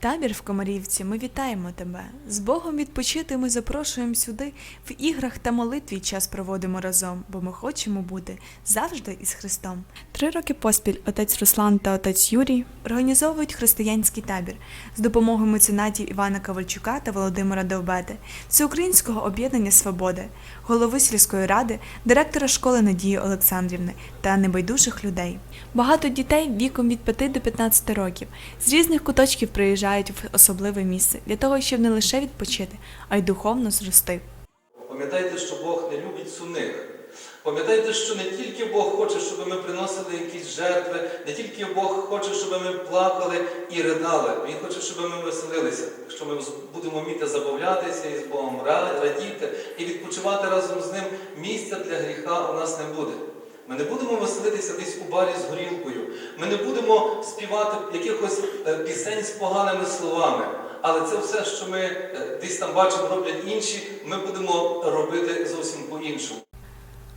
Табір в Комарівці, ми вітаємо тебе. З Богом відпочити ми запрошуємо сюди. В іграх та молитві час проводимо разом, бо ми хочемо бути завжди із Христом. Три роки поспіль отець Руслан та отець Юрій організовують християнський табір з допомогою меценатів Івана Ковальчука та Володимира Довбети, Всеукраїнського об'єднання Свободи, голови сільської ради, директора школи Надії Олександрівни та небайдужих людей. Багато дітей віком від 5 до 15 років з різних куточків приїжджають в особливе місце для того, щоб не лише відпочити, а й духовно зрости. Пам'ятайте, що Бог не любить сумних. Пам'ятайте, що не тільки Бог хоче, щоб ми приносили якісь жертви, не тільки Бог хоче, щоб ми плакали і ридали. Він хоче, щоб ми веселилися, що ми будемо вміти забавлятися із Богом, ра- радіти і відпочивати разом з ним. Місця для гріха у нас не буде. Ми не будемо веселитися десь у барі з горілкою. Ми не будемо співати якихось е, пісень з поганими словами. Але це все, що ми е, десь там бачимо, роблять інші, ми будемо робити зовсім по-іншому.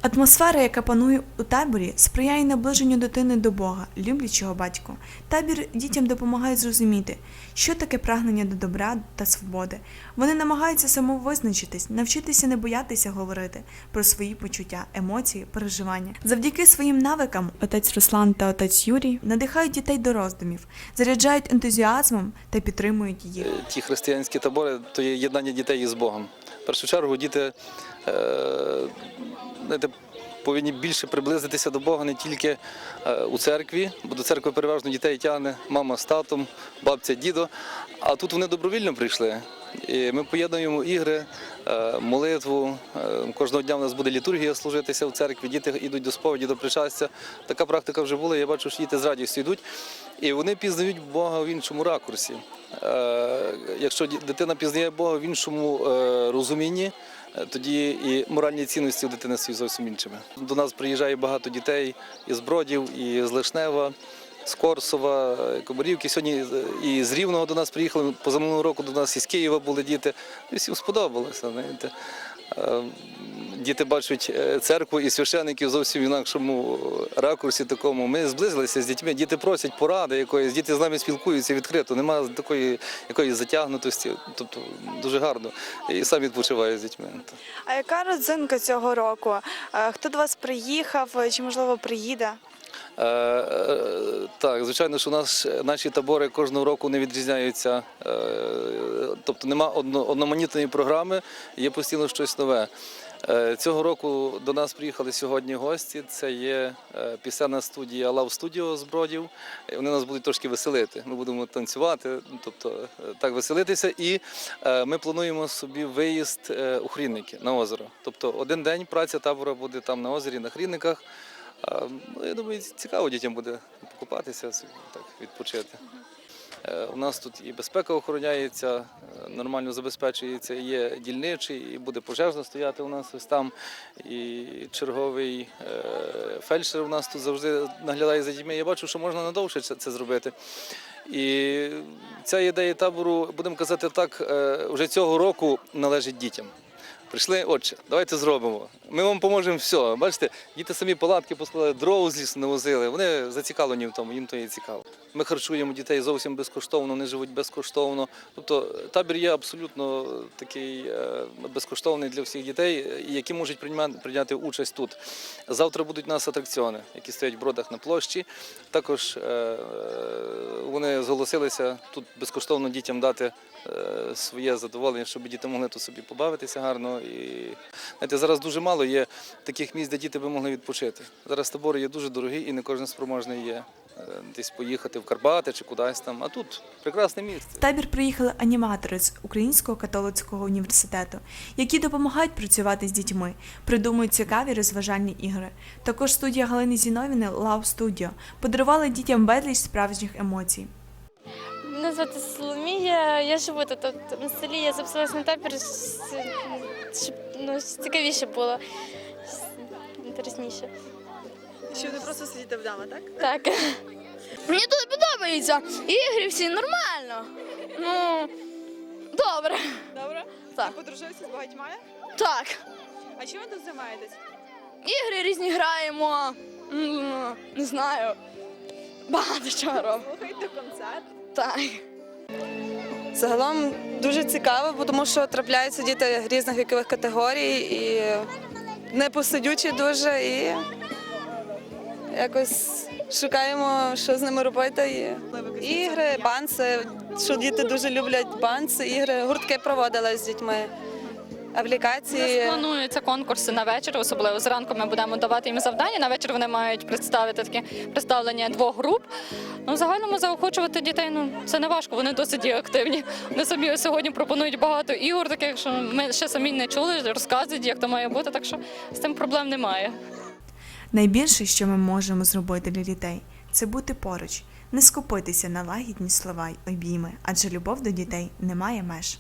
Атмосфера, яка панує у таборі, сприяє наближенню дитини до Бога, люблячого батька. Табір дітям допомагає зрозуміти, що таке прагнення до добра та свободи. Вони намагаються самовизначитись, навчитися не боятися говорити про свої почуття, емоції, переживання. Завдяки своїм навикам отець Руслан та отець Юрій надихають дітей до роздумів, заряджають ентузіазмом та підтримують їх. ті християнські табори то є єднання дітей із Богом. В першу чергу діти е, знаєте, повинні більше приблизитися до Бога не тільки е, у церкві, бо до церкви переважно дітей тягне мама з татом, бабця, дідо. А тут вони добровільно прийшли. І ми поєднуємо ігри, е, молитву. Кожного дня в нас буде літургія служитися в церкві. Діти йдуть до сповіді, до причастя. Така практика вже була. Я бачу, що діти з радістю йдуть. І вони пізнають Бога в іншому ракурсі. Е, Якщо дитина пізнає Бога в іншому е, розумінні, е, тоді і моральні цінності у дитини стають зовсім іншими. До нас приїжджає багато дітей із Бродів, і з Лишнева, з Корсова, Комарівки. Сьогодні і з Рівного до нас приїхали. Позаминулого року до нас із Києва були діти. І всім сподобалося. Е, Діти бачать е, церкву і священиків зовсім в інакшому ракурсі такому. Ми зблизилися з дітьми. Діти просять поради якоїсь, діти з нами спілкуються відкрито. Немає такої якоїсь затягнутості. Тобто дуже гарно. І сам відпочиваю з дітьми. А яка родзинка цього року? Е, Хто до вас приїхав чи можливо приїде? Е, е, Так, звичайно, що нас е, наші табори кожного року не відрізняються. е, Тобто нема одноманітної програми, є постійно щось нове. Е, Цього року до нас приїхали сьогодні гості. Це є е, пісенна студія Love Studio з Бродів. Вони нас будуть трошки веселити. Ми будемо танцювати, ну, тобто е, так веселитися. І е, ми плануємо собі виїзд е, у Хрінники на озеро. Тобто один день праця табора буде там на озері, на Хрінниках. Ну, Я думаю, цікаво дітям буде покупатися, так відпочити. Е, У нас тут і безпека охороняється, е, нормально забезпечується, є дільничий, і буде пожежна стояти у нас ось там. І черговий е, фельдшер у нас тут завжди наглядає за дітьми. Я бачу, що можна надовше це, зробити. І ця ідея табору, будемо казати так, вже цього року належить дітям. Прийшли, отче, давайте зробимо. Ми вам поможемо все. Бачите, діти самі палатки поскладали, дров з лісу навозили. Вони зацікавлені в тому, їм то є цікаво. Ми харчуємо дітей зовсім безкоштовно, вони живуть безкоштовно. Тобто табір є абсолютно такий е, безкоштовний для всіх дітей, які можуть прийняти участь тут. Завтра будуть у нас атракціони, які стоять в бродах на площі. Також е, вони зголосилися тут безкоштовно дітям дати е, своє задоволення, щоб діти могли тут собі побавитися гарно. І знаєте, зараз дуже мало є таких місць, де діти би могли відпочити. Зараз табори є дуже дорогі і не кожен спроможний є е, десь поїхати в Карпати чи кудись там. А тут прекрасне місце. В табір приїхали аніматори з Українського католицького університету, які допомагають працювати з дітьми, придумують цікаві розважальні ігри. Також студія Галини Зіновіни Love Studio подарувала дітям безліч справжніх емоцій. Звати Соломія, я живу тут от, на селі, я записалась на табір, щоб ну, цікавіше було, інтересніше. Що не просто сидіти вдома, так? Так. Мені тут подобається. Ігри всі нормально. Ну, добре. Добре. Так. Ви подружилися з багатьма? Так. А чим ви тут займаєтесь? Ігри різні граємо. Не знаю. Багато чого робимо. Слухаєте концерт? Так. Загалом дуже цікаво, тому що трапляються діти різних вікових категорій і непосидючі дуже, і якось шукаємо, що з ними робити. І ігри, банси, що діти дуже люблять банси, ігри, гуртки проводили з дітьми, аплікації. Плануються конкурси на вечір, особливо зранку ми будемо давати їм завдання. На вечір вони мають представити таке представлення двох груп. Ну, в загальному заохочувати дітей ну це не важко, вони досить активні. Вони собі сьогодні пропонують багато ігор, таких що ми ще самі не чули, розказують, як то має бути. Так що з цим проблем немає. Найбільше, що ми можемо зробити для дітей, це бути поруч, не скупитися на лагідні слова й обійми, адже любов до дітей не має меж.